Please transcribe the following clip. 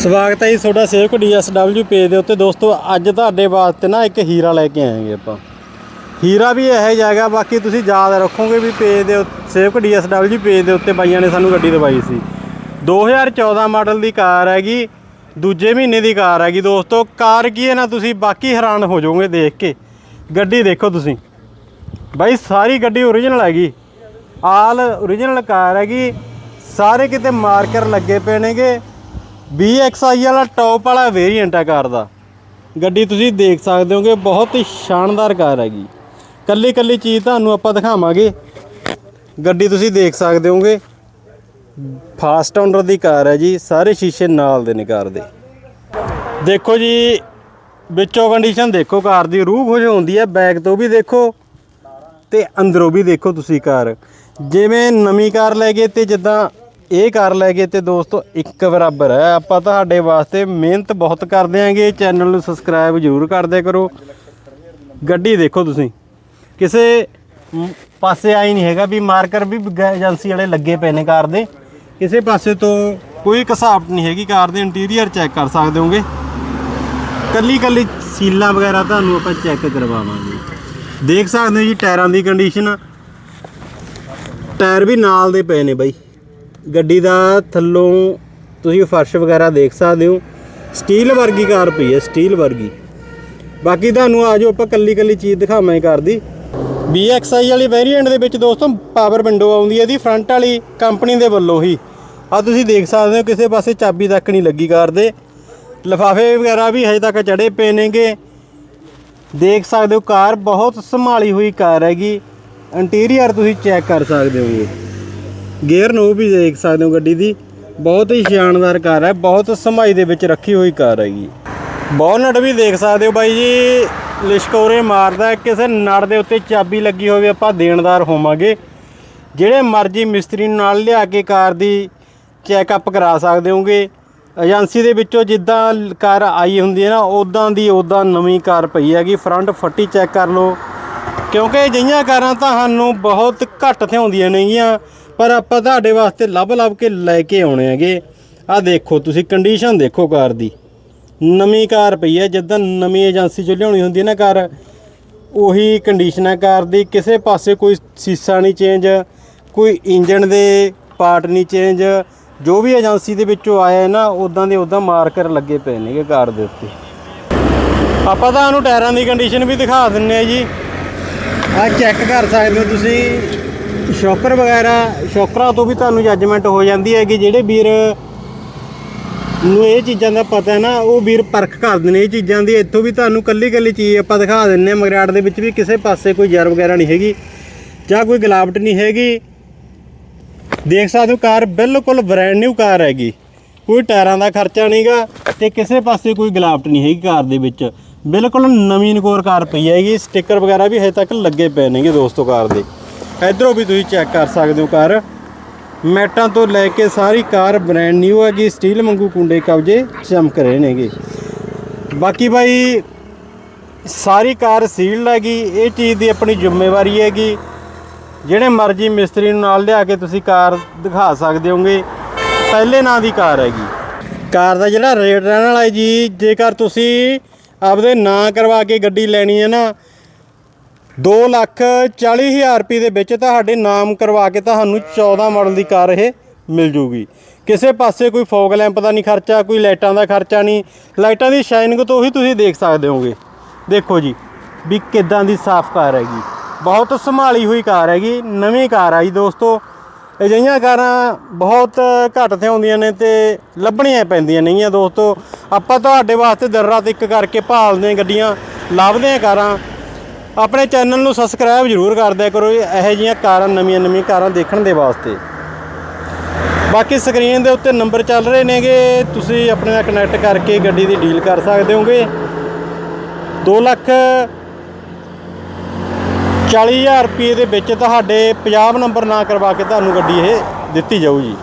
ਸਵਾਗਤ ਹੈ ਜੀ ਤੁਹਾਡਾ ਸੇਵਕ ਡੀਐਸਡਬਲਯੂ ਪੇਜ ਦੇ ਉੱਤੇ। ਦੋਸਤੋ, ਅੱਜ ਤੁਹਾਡੇ ਵਾਸਤੇ ਨਾ ਇੱਕ ਹੀਰਾ ਲੈ ਕੇ ਆਏਗੇ ਆਪਾਂ। ਹੀਰਾ ਵੀ ਇਹ ਜਾਏਗਾ ਬਾਕੀ ਤੁਸੀਂ ਯਾਦ ਰੱਖੋਗੇ ਵੀ ਪੇਜ ਦੇ ਉੱਤੇ ਸੇਵਕ ਡੀਐਸਡਬਲਯੂ ਪੇਜ ਦੇ ਉੱਤੇ ਬਾਈਆਂ ਨੇ ਸਾਨੂੰ ਗੱਡੀ ਦਵਾਈ ਸੀ। 2014 ਮਾਡਲ ਦੀ ਕਾਰ ਹੈਗੀ, ਦੂਜੇ ਮਹੀਨੇ ਦੀ ਕਾਰ ਹੈਗੀ। ਦੋਸਤੋ, ਕਾਰ ਕੀ ਹੈ ਨਾ, ਤੁਸੀਂ ਬਾਕੀ ਹੈਰਾਨ ਹੋ ਜਾਓਗੇ ਦੇਖ ਕੇ। ਗੱਡੀ ਦੇਖੋ ਤੁਸੀਂ। ਬਾਈ, ਸਾਰੀ ਗੱਡੀ ਓਰੀਜਨਲ ਹੈਗੀ। ਆਲ ਓਰੀਜਨਲ ਕਾਰ ਹੈਗੀ। ਸਾਰੇ ਕਿਤੇ ਮਾਰਕਰ ਲੱਗੇ ਪਏ ਨੇਗੇ। BXI ਵਾਲਾ ਟੌਪ ਵਾਲਾ ਵੇਰੀਐਂਟ ਹੈ ਕਾਰ ਦਾ। ਗੱਡੀ ਤੁਸੀਂ ਦੇਖ ਸਕਦੇ ਹੋਗੇ, ਬਹੁਤ ਹੀ ਸ਼ਾਨਦਾਰ ਕਾਰ ਹੈਗੀ। ਕੱਲੀ ਕੱਲੀ ਚੀਜ਼ ਤੁਹਾਨੂੰ ਆਪਾਂ ਦਿਖਾਵਾਂਗੇ। ਗੱਡੀ ਤੁਸੀਂ ਦੇਖ ਸਕਦੇ ਹੋਗੇ। ਫਾਸਟ ਓਨਰ ਦੀ ਕਾਰ ਹੈ ਜੀ, ਸਾਰੇ ਸ਼ੀਸ਼ੇ ਨਾਲ ਦੇ ਨੇ ਕਾਰ ਦੇ। ਦੇਖੋ ਜੀ, ਵਿੱਚੋਂ ਕੰਡੀਸ਼ਨ ਦੇਖੋ ਕਾਰ ਦੀ ਰੂਹ ਖੁਸ਼ ਹੁੰਦੀ ਹੈ ਬੈਕ ਤੋਂ ਵੀ ਦੇਖੋ ਤੇ ਅੰਦਰੋਂ ਵੀ ਦੇਖੋ ਤੁਸੀਂ ਕਾਰ ਜਿਵੇਂ ਨਵੀਂ ਕਾਰ ਲੈ ਗਏ ਤੇ ਜਿੱਦਾਂ ਇਹ ਕਾਰ ਲੈ ਗਏ ਤੇ ਦੋਸਤੋ, ਇੱਕ ਬਰਾਬਰ ਹੈ। ਆਪਾਂ ਤੁਹਾਡੇ ਵਾਸਤੇ ਮਿਹਨਤ ਬਹੁਤ ਕਰਦੇ ਆਂਗੇ ਚੈਨਲ ਨੂੰ ਸਬਸਕ੍ਰਾਈਬ ਜ਼ਰੂਰ ਕਰਦੇ ਕਰੋ। ਗੱਡੀ ਦੇਖੋ ਤੁਸੀਂ। ਕਿਸੇ ਮ- ਪਾਸੇ ਆਈ ਨਹੀਂ ਹੈਗਾ ਵੀ ਮਾਰਕਰ ਵੀ ਏਜੰਸੀ ਵਾਲੇ ਲੱਗੇ ਪਏ ਨੇ ਕਾਰ ਦੇ। ਕਿਸੇ ਪਾਸੇ ਤੋਂ ਕੋਈ ਕਸਾਵਟ ਨਹੀਂ ਹੈਗੀ। ਕਾਰ ਦੇ ਇੰਟੀਰੀਅਰ ਚੈੱਕ ਕਰ ਸਕਦੇ ਹੋਗੇ। ਕੱਲੀ ਕੱਲੀ ਸੀਲਾਂ ਵਗੈਰਾ ਤੁਹਾਨੂੰ ਆਪਾਂ ਚੈੱਕ ਕਰਵਾਵਾਂਗੇ। ਦੇਖ ਸਕਦੇ ਹੋ ਜੀ, ਟਾਇਰਾਂ ਦੀ ਕੰਡੀਸ਼ਨ ਟਾਇਰ ਵੀ ਨਾਲ ਦੇ ਪਏ ਨੇ ਬਾਈ। ਗੱਡੀ ਦਾ ਥੱਲੋਂ ਤੁਸੀਂ ਫਰਸ਼ ਵਗੈਰਾ ਦੇਖ ਸਕਦੇ ਹੋ। ਸਟੀਲ ਵਰਗੀ ਕਾਰ ਪਈ ਹੈ, ਸਟੀਲ ਵਰਗੀ। ਬਾਕੀ ਤੁਹਾਨੂੰ ਆਜੋ ਆਪਾਂ ਕੱਲੀ ਕੱਲੀ ਚੀਜ਼ ਦਿਖਾਵਾਂਗੇ ਕਾਰ ਦੀ। BXI ਵਾਲੀ ਵੇਰੀਐਂਟ ਦੇ ਵਿੱਚ ਦੋਸਤੋ ਪਾਵਰ ਵਿੰਡੋ ਆਉਂਦੀ ਹੈ ਇਹਦੀ ਫਰੰਟ ਵਾਲੀ ਕੰਪਨੀ ਦੇ ਵੱਲੋਂ ਹੀ। ਆ ਤੁਸੀਂ ਦੇਖ ਸਕਦੇ ਹੋ, ਕਿਸੇ ਪਾਸੇ ਚਾਬੀ ਤੱਕ ਨਹੀਂ ਲੱਗੀ ਕਾਰ ਦੇ। ਲਿਫਾਫੇ ਵਗੈਰਾ ਵੀ ਹਜੇ ਤੱਕ ਚੜੇ ਪਏ ਨੇਗੇ। ਦੇਖ ਸਕਦੇ ਹੋ, ਕਾਰ ਬਹੁਤ ਸੰਭਾਲੀ ਹੋਈ ਕਾਰ ਹੈਗੀ। ਇੰਟੀਰੀਅਰ ਤੁਸੀਂ ਚੈੱਕ ਕਰ ਸਕਦੇ ਹੋਗੇ ਗੇਅਰ ਨੂੰ ਵੀ ਦੇਖ ਸਕਦੇ ਹੋ ਗੱਡੀ ਦੀ। ਬਹੁਤ ਹੀ ਸ਼ਾਨਦਾਰ ਕਾਰ ਹੈ, ਬਹੁਤ ਸਮਾਈ ਦੇ ਵਿੱਚ ਰੱਖੀ ਹੋਈ ਕਾਰ ਹੈਗੀ। ਬੋਨਟ ਵੀ ਦੇਖ ਸਕਦੇ ਹੋ ਬਾਈ ਜੀ, ਲਿਸ਼ਕੋਰੇ ਮਾਰਦਾ ਕਿਸੇ ਨੜ ਦੇ ਉੱਤੇ ਚਾਬੀ ਲੱਗੀ ਹੋਵੇ ਆਪਾਂ ਦੇਣਦਾਰ ਹੋਵਾਂਗੇ। ਜਿਹੜੇ ਮਰਜ਼ੀ ਮਿਸਤਰੀ ਨੂੰ ਨਾਲ ਲਿਆ ਕੇ ਕਾਰ ਦੀ ਚੈੱਕਅਪ ਕਰਾ ਸਕਦੇ ਹੋਗੇ। ਏਜੰਸੀ ਦੇ ਵਿੱਚੋਂ ਜਿੱਦਾਂ ਕਾਰ ਆਈ ਹੁੰਦੀ ਹੈ ਨਾ ਉਦਾਂ ਦੀ ਉਦਾਂ ਨਵੀਂ ਕਾਰ ਪਈ ਹੈਗੀ, ਫਰੰਟ ਫੱਟੀ ਚੈੱਕ ਕਰ ਲਓ। ਕਿਉਂਕਿ ਅਜਿਹੀਆਂ ਕਾਰਾਂ ਤਾਂ ਸਾਨੂੰ ਬਹੁਤ ਘੱਟ ਥਿਆਉਂਦੀਆਂ ਨੇਗੀਆਂ, ਪਰ ਆਪਾਂ ਤੁਹਾਡੇ ਵਾਸਤੇ ਲੱਭ ਲੱਭ ਕੇ ਲੈ ਕੇ ਆਉਣੇ ਹੈਗੇ। ਆਹ ਦੇਖੋ, ਤੁਸੀਂ ਕੰਡੀਸ਼ਨ ਦੇਖੋ ਕਾਰ ਦੀ। ਨਵੀਂ ਕਾਰ ਪਈ ਹੈ, ਜਿੱਦਾਂ ਨਵੀਂ ਏਜੰਸੀ ਚੋਂ ਲਿਆਉਣੀ ਹੁੰਦੀ ਹੈ ਨਾ ਕਾਰ, ਉਹੀ ਕੰਡੀਸ਼ਨ ਹੈ ਕਾਰ ਦੀ। ਕਿਸੇ ਪਾਸੇ ਕੋਈ ਸੀਸਾ ਨਹੀਂ ਚੇਂਜ ਕੋਈ ਇੰਜਨ ਦੇ ਪਾਰਟ ਨਹੀਂ ਚੇਂਜ ਜੋ ਵੀ ਏਜੰਸੀ ਦੇ ਵਿੱਚੋਂ ਆਇਆ ਹੈ ਨਾ ਉਦਾਂ ਦੇ ਉਦਾਂ ਮਾਰਕਰ ਲੱਗੇ ਪਏ ਨੇਗੇ ਕਾਰ ਦੇ ਉੱਤੇ। ਆਪਾਂ ਤੁਹਾਨੂੰ ਟਾਇਰਾਂ ਦੀ ਕੰਡੀਸ਼ਨ ਵੀ ਦਿਖਾ ਦਿੰਨੇ ਆ ਜੀ। ਆ ਚੈੱਕ ਕਰ ਸਕਦੇ ਹੋ ਤੁਸੀਂ। ਸ਼ੌਕਰ ਵਗੈਰਾ, ਸ਼ੌਕਰਾਂ ਤੋਂ ਵੀ ਤੁਹਾਨੂੰ ਜੱਜਮੈਂਟ ਹੋ ਜਾਂਦੀ ਹੈ ਕਿ ਜਿਹੜੇ ਵੀਰ ਨੂੰ ਇਹ ਚੀਜ਼ਾਂ ਦਾ ਪਤਾ ਹੈ ਨਾ, ਉਹ ਵੀਰ ਪਰਖ ਕਰਦੇ ਨੇ ਇਹ ਚੀਜ਼ਾਂ ਦੀ। ਇੱਥੋਂ ਵੀ ਤੁਹਾਨੂੰ ਕੱਲੀ ਕੱਲੀ ਚੀਜ਼ ਆਪਾਂ ਦਿਖਾ ਦਿੰਨੇ ਆ ਮਗਰਾਟ ਦੇ ਵਿੱਚ ਵੀ ਕਿਸੇ ਪਾਸੇ ਕੋਈ ਜਰ ਵਗੈਰਾ ਨਹੀਂ ਹੈਗੀ, ਜਾਂ ਕੋਈ ਗਲਾਵਟ ਨਹੀਂ ਹੈਗੀ। ਦੇਖ ਸਕਦੇ ਹੋ, ਕਾਰ ਬਿਲਕੁਲ ਬ੍ਰੈਂਡ ਨਿਊ ਕਾਰ ਹੈਗੀ। ਕੋਈ ਟਾਇਰਾਂ ਦਾ ਖਰਚਾ ਨਹੀਂਗਾ ਤੇ ਕਿਸੇ ਪਾਸੇ ਕੋਈ ਗਲਾਵਟ ਨਹੀਂ ਹੈਗੀ ਕਾਰ ਦੇ ਵਿੱਚ। ਬਿਲਕੁਲ ਨਵੀਂ ਨਕੋਰ ਕਾਰ ਪਈ ਹੈਗੀ। ਸਟicker ਵਗੈਰਾ ਵੀ ਹਜੇ ਤੱਕ ਲੱਗੇ ਪਏ ਨੇਗੇ ਦੋਸਤੋ ਕਾਰ ਦੇ। ਇਧਰੋਂ ਵੀ ਤੁਸੀਂ ਚੈੱਕ ਕਰ ਸਕਦੇ ਹੋ ਕਾਰ। ਮੈਟਾਂ ਤੋਂ ਲੈ ਕੇ ਸਾਰੀ ਕਾਰ ਬ੍ਰੈਂਡ ਨਿਊ ਹੈਗੀ ਸਟੀਲ ਵਾਂਗੂ ਕੁੰਡੇ ਕਬਜੇ ਚਮਕ ਰਹੇ ਨੇਗੇ। ਬਾਕੀ ਬਾਈ, ਸਾਰੀ ਕਾਰ ਸੀਲਡ ਹੈਗੀ। ਇਹ ਚੀਜ਼ ਦੀ ਆਪਣੀ ਜ਼ਿੰਮੇਵਾਰੀ ਹੈਗੀ। ਜਿਹੜੇ ਮਰਜ਼ੀ ਮਿਸਤਰੀ ਨੂੰ ਨਾਲ ਲਿਆ ਕੇ ਤੁਸੀਂ ਕਾਰ ਦਿਖਾ ਸਕਦੇ ਹੋਗੇ ਪਹਿਲੇ ਨਾਂ ਦੀ ਕਾਰ ਹੈਗੀ। ਕਾਰ ਦਾ ਜਿਹੜਾ ਰੇਟ ਰਹਿਣ ਵਾਲਾ ਹੈ ਜੀ, ਜੇਕਰ ਤੁਸੀਂ ਆਪਦੇ ਨਾਂ ਕਰਵਾ ਕੇ ਗੱਡੀ ਲੈਣੀ ਹੈ ਨਾ। 2 ਲੱਖ 40 ਹਜ਼ਾਰ ਰੁਪਏ ਦੇ ਵਿੱਚ ਤੁਹਾਡੇ ਨਾਮ ਕਰਵਾ ਕੇ ਤੁਹਾਨੂੰ 14 ਮਾਡਲ ਦੀ ਕਾਰ ਇਹ ਮਿਲ ਜੂਗੀ। ਕਿਸੇ ਪਾਸੇ ਕੋਈ ਫੋਗ ਲੈਂਪ ਦਾ ਨਹੀਂ ਖਰਚਾ, ਕੋਈ ਲਾਈਟਾਂ ਦਾ ਖਰਚਾ ਨਹੀਂ। ਲਾਈਟਾਂ ਦੀ ਸ਼ਾਈਨਿੰਗ ਤੋਂ ਹੀ ਤੁਸੀਂ ਦੇਖ ਸਕਦੇ ਹੋਗੇ। ਦੇਖੋ ਜੀ, ਵੀ ਕਿੱਦਾਂ ਦੀ ਸਾਫ਼ ਕਾਰ ਹੈਗੀ। ਬਹੁਤ ਸੰਭਾਲੀ ਹੋਈ ਕਾਰ ਹੈਗੀ, ਨਵੀਂ ਕਾਰ ਆ ਜੀ ਦੋਸਤੋ। ਅਜਿਹੀਆਂ ਕਾਰਾਂ ਬਹੁਤ ਘੱਟ ਤੇ ਆਉਂਦੀਆਂ ਨੇ ਤੇ ਲੱਭਣੀਆਂ ਪੈਂਦੀਆਂ ਨਹੀਂ ਦੋਸਤੋ। ਆਪਾਂ ਤੁਹਾਡੇ ਵਾਸਤੇ ਦਿਨ ਰਾਤ ਇੱਕ ਕਰਕੇ ਭਾਲਦੇ ਹਾਂ ਗੱਡੀਆਂ, ਲੱਭਦੇ ਹਾਂ ਕਾਰਾਂ। ਆਪਣੇ ਚੈਨਲ ਨੂੰ ਸਬਸਕ੍ਰਾਈਬ ਜ਼ਰੂਰ ਕਰ ਦਿਆ ਕਰੋ ਇਹੋ ਜਿਹੀਆਂ ਕਾਰਾਂ, ਨਵੀਆਂ ਨਵੀਆਂ ਕਾਰਾਂ ਦੇਖਣ ਦੇ ਵਾਸਤੇ। ਬਾਕੀ ਸਕਰੀਨ ਦੇ ਉੱਤੇ ਨੰਬਰ ਚੱਲ ਰਹੇ ਨੇਗੇ, ਤੁਸੀਂ ਆਪਣੇ ਨਾਲ ਕਨੈਕਟ ਕਰਕੇ ਗੱਡੀ ਦੀ ਡੀਲ ਕਰ ਸਕਦੇ ਹੋਗੇ। 2 ਲੱਖ 40000 ਰੁਪਏ ਦੇ ਵਿੱਚ ਤੁਹਾਡੇ 50 ਨੰਬਰ ਨਾ ਕਰਵਾ ਕੇ ਤੁਹਾਨੂੰ ਗੱਡੀ ਇਹ ਦਿੱਤੀ ਜਾਊ ਜੀ।